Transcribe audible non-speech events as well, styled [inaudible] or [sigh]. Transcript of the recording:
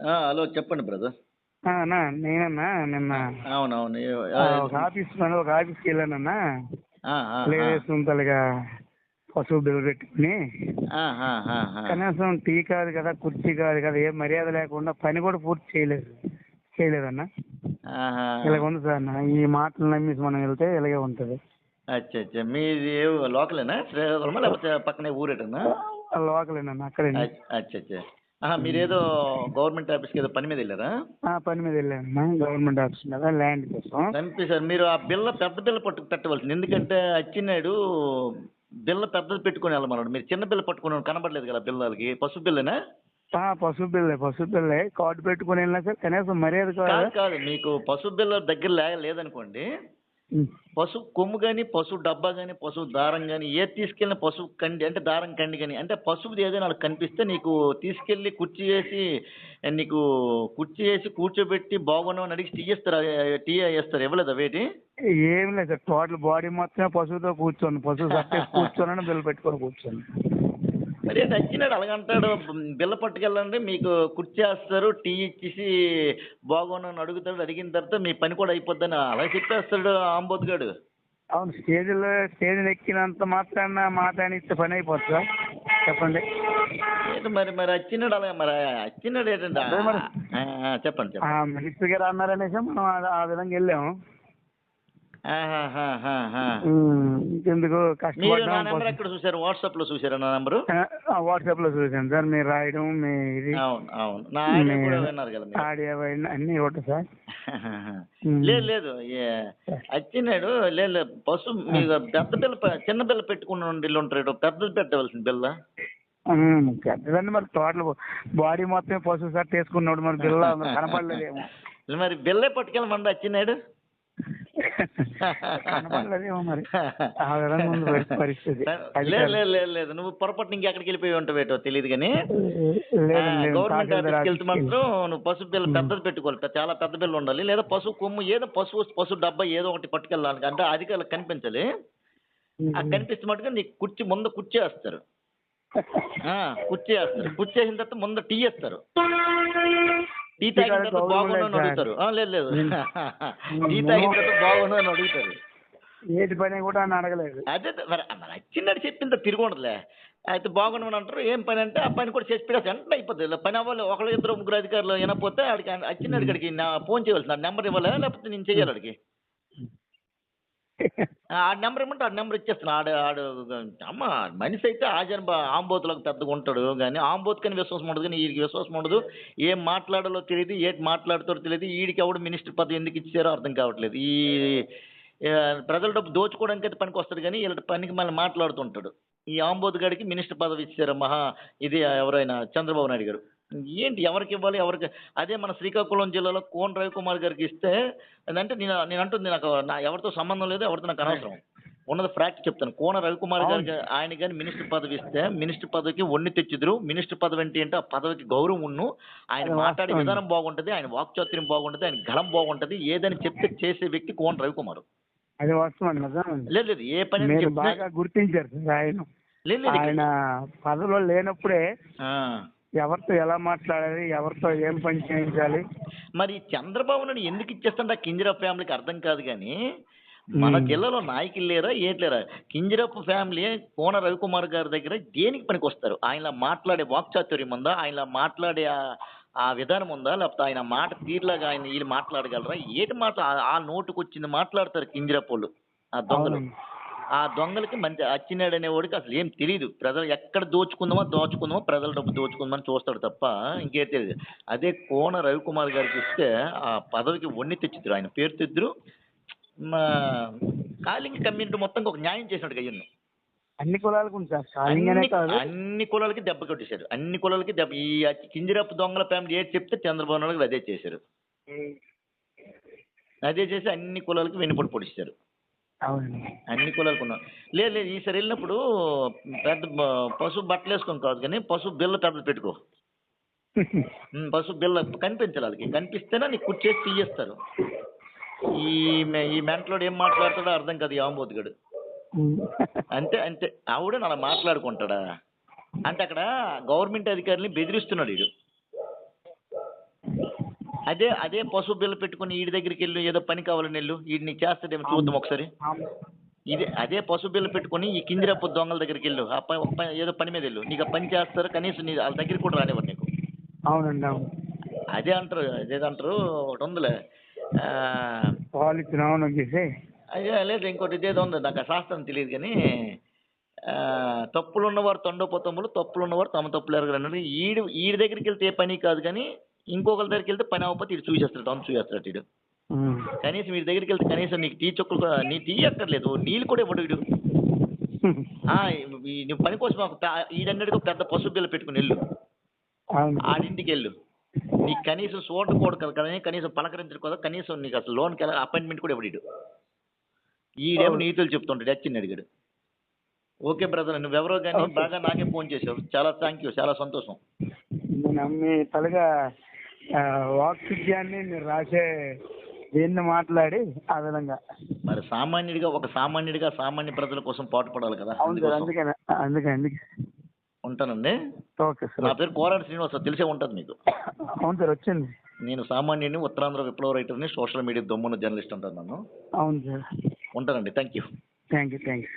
Hello చెప్పండి brother. ఆ, అన్నా నేనన్నా నిన్న అవునవును ఒక ఆఫీస్ పని ఒక ఆఫీస్కి వెళ్ళానన్నా. ఉంతలుగా పశువు బిల్లు పెట్టుకుని. కనీసం టీ కాదు కదా కుర్చీ కాదు కదా ఏ మర్యాద లేకుండా పని కూడా పూర్తి చేయలేదు. చేయలేదన్నా. ఇలాగ ఉంది సార్ అన్న ఈ మాటలు నమ్మేసి మనం వెళ్తే ఇలాగే ఉంటుంది. అచ్చా అచ్చా మీది లోకలేనా? శ్రీకాకుళమా లేకపోతే పక్కనే ఊరేటనా? లోకలేనన్నా అక్కడే. అచ్చ- అచ్చా మీరేదో గవర్నమెంట్ ఆఫీస్కి ఏదో పని మీద వెళ్ళారా? ఆ, పని మీద వెళ్ళానన్నా గవర్నమెంట్ ఆఫీస్ మీద ల్యాండ్ కోసం. కనిపిస్తారు మీరు ఆ బిల్ల పెద్ద బిల్ల పట్టు పెట్టవలసింది. ఎందుకంటే అచ్చినాడు బిల్ల పెద్దది పెట్టుకుని వెళ్ళమన్నాడు. మీరు చిన్న బిల్ల పట్టుకుని కనబడలేదు కదా బిల్లలకి. పసుపు బిల్లనా? పశువు బిల్లే పశువు బిల్లే. కార్డు పెట్టుకుని వెళ్ళినా సార్ కనీసం మర్యాద కాదు కాదు. మీకు పసుపు బిల్ల దగ్గర లేదనుకోండి పశువు కొమ్ము కానీ పశువు డబ్బా కానీ పశువు దారం కానీ ఏది తీసుకెళ్ళిన పశువు కండి అంటే దారం కండి కానీ అంటే పశువుది ఏదైనా వాళ్ళకి కనిపిస్తే నీకు తీసుకెళ్ళి కుర్చీ వేసి నీకు కుర్చీ వేసి కూర్చోబెట్టి బాగున్నామని అడిగి టీ ఇస్తారు టీ వేస్తారు? ఇవ్వలేదా వేటి? ఏం లేదు సార్ టోటల్ బాడీ మొత్తం పశువుతో కూర్చోండి పశువు సట్టేసి కూర్చోనని [laughs] బిల్లు పెట్టుకొని కూర్చోండి మరి నచ్చినాడు అలాగంటాడు. బిల్ల పట్టుకెళ్ళండి మీకు కుర్చీ వేస్తారు టీ ఇచ్చేసి బాగున్నాను అడుగుతాడు అడిగిన తర్వాత మీ పని కూడా అయిపోద్దని అలా చెప్పేస్తాడు ఆంబోతుగాడు అవును స్టేజ్లో స్టేజ్ ఎక్కినంత మాత్రాన మాట్లాడిస్తే పని అయిపోతుందా చెప్పండి. మరి మరి వచ్చినాడు అలాగే మరి వచ్చినాడు ఏంటంటే? చెప్పండి చెప్పండి. మినిస్టర్ గారు అన్నారనేసి మనం ఆ- విధంగా వెళ్ళాము. ఇంకెందుకు? మీరు కష్టపడ్డాం ఎక్కడ చూసారు వాట్సాప్లో చూసారా నా నెంబరు? వాట్సాప్లో చూసాను సార్. మీరు రాయడం మీ ఇది అవును అవును. నా ఆడియో మీరు. అన్నీ ఒకటి సార్. లేదు లేదు. వచ్చినాడు లేదు పశు మీకు పెద్ద బిల్ల పె- చిన్న బిల్ల పెట్టుకుని ఇల్లు ఉంటారు పెద్దది పెట్టవలసింది బిల్ల? ఉమ్, పెద్దదండి మరి టోటల్ బాడీ మొత్తం పశువు షర్ట్ వేసుకున్నాడు మరి బిల్ల. కనపడలేదేమో. [laughs] మరి బిల్లే పట్టుకెళ్ళమండి వచ్చినాడు కనపడలేదేమో మరి. ఆ విధంగా [laughs] ఉంది పరి- పరిస్థితి. అది లేదు కాదు. లేదు లేదు లేదు నువ్వు పొరపాటు ఇంకెక్కడికి వెళ్ళిపోయి ఉంటావేటో తెలియదు కానీ గవర్నమెంట్ ఆఫీస్కి వెళ్తే మాత్రం నువ్వు పసుపు బిల్ల పెద్దది పెట్టుకోవాలి. చాలా పెద్ద బిల్ల ఉండాలి. లేదా పసుపు కొమ్ము ఏదో పసుపు పసుపు డబ్బా ఏదో ఒకటి పట్టుకెళ్ళాలి. అంటే అది వాళ్ళకి కనిపించాలి. ఆ కనిపిస్తే మటుకు నీకు కుర్చీ ముందు కుర్చీ వేస్తారు. ఆ, కుర్చీ వేస్తారు. కుర్చీ వేసిన తర్వాత ముందు టీ వేస్తారు. టీ తాగిన తర్వాత సార్. అడుగుతారు. లేదు లేదు. టీ [laughs] తాగిన తర్వాత బాగుండు అని అడుగుతారు. ఏది పని కూడా అని అడగలేదు. అదే మరి వచ్చిందని చెప్పింది తిరిగి ఉండదులే. అయితే బాగుండమని అంటారు. ఏం పని అంటే ఆ పని కూడా చేసి పెట్టేసి వెంటనే అయిపోతుంది పని అవ్వాలి. ఒకళ్ళు ఇద్దరు ముగ్గురు అధికారులు వినకపోతే ఆడికి వచ్చిన అడికి నా ఫోన్ చేయవలసిన నెంబర్ ఇవ్వాలా లేకపోతే నేను చెయ్యాలి అడిగి ఆ నెంబర్ ఇమ్మంటే ఆ నెంబర్ ఇచ్చేస్తాను. ఆడు ఆడు అమ్మ మనిషి అయితే ఆజన్ ఆంబోతులకు పెద్దగా ఉంటాడు. కానీ ఆంబోత్ కానీ విశ్వాసం ఉండదు కానీ వీడికి విశ్వాసం ఉండదు. ఏం మాట్లాడాలో తెలియదు ఏంటి మాట్లాడతారో తెలియదు. వీడికి ఎవడు మినిస్టర్ పదవి ఎందుకు ఇచ్చారో అర్థం కావట్లేదు. ఈ ప్రజల డబ్బు దోచుకోవడానికి అయితే పనికి వస్తాడు కానీ వీళ్ళ పనికి మళ్ళీ మాట్లాడుతుంటాడు. ఈ ఆంబోద్ గారికి మినిస్టర్ పదవి ఇచ్చారు మహా ఇది ఎవరైనా చంద్రబాబు నాయుడు గారు. ఏంటి ఎవరికి ఇవ్వాలి ఎవరికి? అదే మన శ్రీకాకుళం జిల్లాలో కోన్ రవికుమార్ గారికి ఇస్తే అదంటే నేను నేను అంటుంది నాకు నా ఎవరితో సంబంధం లేదు ఎవరితో నాకు అనవసరం. ఉన్నది ఫ్యాక్ట్ చెప్తాను. కోన రవికుమార్ గారికి ఆయన కానీ మినిస్టర్ పదవి ఇస్తే మినిస్టర్ పదవికి ఒన్ని తెచ్చిదురు. మినిస్టర్ పదవి ఏంటి అంటే ఆ పదవికి గౌరవం ఉన్ను. ఆయన మాట్లాడే. విధానం బాగుంటది ఆయన వాక్చాతుర్యం బాగుంటది ఆయన గళం బాగుంటది ఏదని చెప్తే చేసే వ్యక్తి కోన రవికుమార్. అది లేదు లేదు ఏ పని బాగా గుర్తించారు ఆయన. లేదు ఆయన పదవిలో లేనప్పుడే ఆ. ఎవరితో ఎలా మాట్లాడాలి ఎవరితో ఏం పని చేయించాలి? మరి చంద్రబాబు నాయుడు ఎందుకు ఇచ్చేస్తాడు ఆ కింజరాపు ఫ్యామిలీకి అర్థం కాదు కానీ మన. జిల్లాలో నాయకులు లేరా ఏట్లేరా కింజరాపు ఫ్యామిలీ కోన రవికుమార్ గారి దగ్గర దేనికి పనికి వస్తారు ఆయన మాట్లాడే వాక్చాతుర్యం ఉందా? ఆయన మాట్లాడే ఆ- విధానం ఉందా? లేకపోతే ఆయన మాట తీరులాగా ఆయన వీళ్ళు మాట్లాడగలరా? ఏటి మాట ఆ- నోటుకు వచ్చింది మాట్లాడతారు కింజరాపు వాళ్ళు ఆ దొంగలు. ఆ దొంగలకి మంచి అచ్చినాడు అనేవాడికి అసలు ఏం తెలియదు ప్రజలు ఎక్కడ దోచుకుందామో దోచుకుందామో ప్రజల డబ్బు దోచుకుందామని చూస్తాడు తప్ప ఇంకేం తెలియదు అదే కోన రవికుమార్ గారికి ఇస్తే ఆ పదవికి వన్ని తెచ్చిద్దరు. ఆయన పేరు తెద్దరు. మా కాలింగ్ కమ్యూనిటీ మొత్తం ఒక న్యాయం చేసినట్టుగా అయ్యింది. అన్ని కులాలకు ఉంది సార్. కాలింగనే అన్ని కులాలకి దెబ్బ కొట్టేశారు. అన్ని కులాలకి దెబ్బ ఈ కింజరపు దొంగల ఫ్యామిలీ ఏది చెప్తే చంద్రబాబు నాయుడు అదే చేశారు. అదే చేసి అన్ని కులాలకి వెనుపడి పొడిచారు అవును అన్ని కులాలకు ఉన్నాం లేదు లేదు ఈసారి వెళ్ళినప్పుడు పెద్ద బ- పశువు బట్టలు వేసుకొని కాదు కానీ పశువు బిల్ల టబ్బులు పెట్టుకో. ఉమ్, పశువు బిల్ల కనిపించాలి వాళ్ళకి కనిపిస్తేనే నీకు కుర్చేసి తీయేస్తారు. ఈ మె- ఈ మెంటలోడు ఏం మాట్లాడతాడో అర్థం కాదు ఈ ఆంబోతుగాడు. అంతే అంతే ఆవిడ అలా మాట్లాడుకుంటాడా? అంటే అక్కడ గవర్నమెంట్ అధికారుల్ని బెదిరిస్తున్నాడు వీడు అదే అదే పశువు బిల్ల పెట్టుకుని ఈడి దగ్గరికి వెళ్ళు ఏదో పని కావాలని వెళ్ళు ఈడు నీకు చేస్తాడేమో చూద్దాం ఒకసారి. ఇదే అదే పశువు బిల్ల పెట్టుకుని ఈ కిందిరప్పు దొంగల దగ్గరికి వెళ్ళు. ఆ పని ఒక పని ఏదో పని మీద వెళ్ళు. నీకు ఆ పని చేస్తారు కనీసం నీ వాళ్ళ దగ్గరికి కూడా రానివ్వరు నీకు. అవునండి అవును. అదే అంటారు అదేదంటారు ఒకటి ఉందిలే. ఆ, పాలు ఇచ్చిన అవును వచ్చేసి అదే లేదు ఇంకోటి ఇదేదో ఉంది నాకు ఆ శాస్త్రం తెలియదు కానీ తప్పులు ఉన్నవారు తొండపోతమ్ములు తప్పులు ఉన్నవారు తమ తప్పులు ఎరగరు అన్నది ఈడు ఈడి దగ్గరికి వెళ్తే ఏ పని కాదు కానీ ఇంకొకరి దగ్గరికి వెళ్తే పని అవ్వకపోతే ఇటు చూసేస్తాడు తను చూసేస్తాడు ఇటు. కనీసం వీడి దగ్గరికి వెళ్తే కనీసం నీకు టీ చుక్కలు కూడా నీ టీ అక్కర్లేదు నీళ్ళు కూడా ఇవ్వడు వీడు. [laughs] ఈ- నువ్వు పని కోసం పె- ఈడన్నిటికీ పెద్ద పసుపు బిల్ల పెట్టుకుని వెళ్ళు. అవును. ఆడింటికి వెళ్ళు. నీకు కనీసం చూడకూడదు కదా కానీ కనీసం పలకరించడం కదా కనీసం నీకు అసలు లోన్కి అపాయింట్మెంట్ కూడా ఇవ్వడు ఈడు. ఈడేమో నీతులు చెప్తుంటాడు వచ్చింది అడిగాడు. ఓకే బ్రదర్ నువ్వెవరో కానీ. బాగా నాకే ఫోన్ చేసావు. చాలా థ్యాంక్ యూ చాలా సంతోషం. మీ తలగా ఆ, వాక్శుద్ధ్యాన్ని మీరు రాసే దీన్ని మాట్లాడి ఆ విధంగా. మరి సామాన్యుడిగా ఒక సామాన్యుడిగా సామాన్య ప్రజల కోసం పాటుపడాలి కదా అవును సార్ అందుకోసం. అందుకని అందుకే అందుకే. ఉంటానండి? ఓకే నా సార్ పేరు కోరాడు శ్రీనివాస తెలిసే ఉంటుంది మీకు. అవును సార్ వచ్చింది. నేను సామాన్యుడిని ఉత్తరాంధ్ర విప్లవ రైటర్ని సోషల్ మీడియా దొమ్మున జర్నలిస్ట్ అంటాను నన్ను. అవును సార్. ఉంటానండి thank you thank you thank you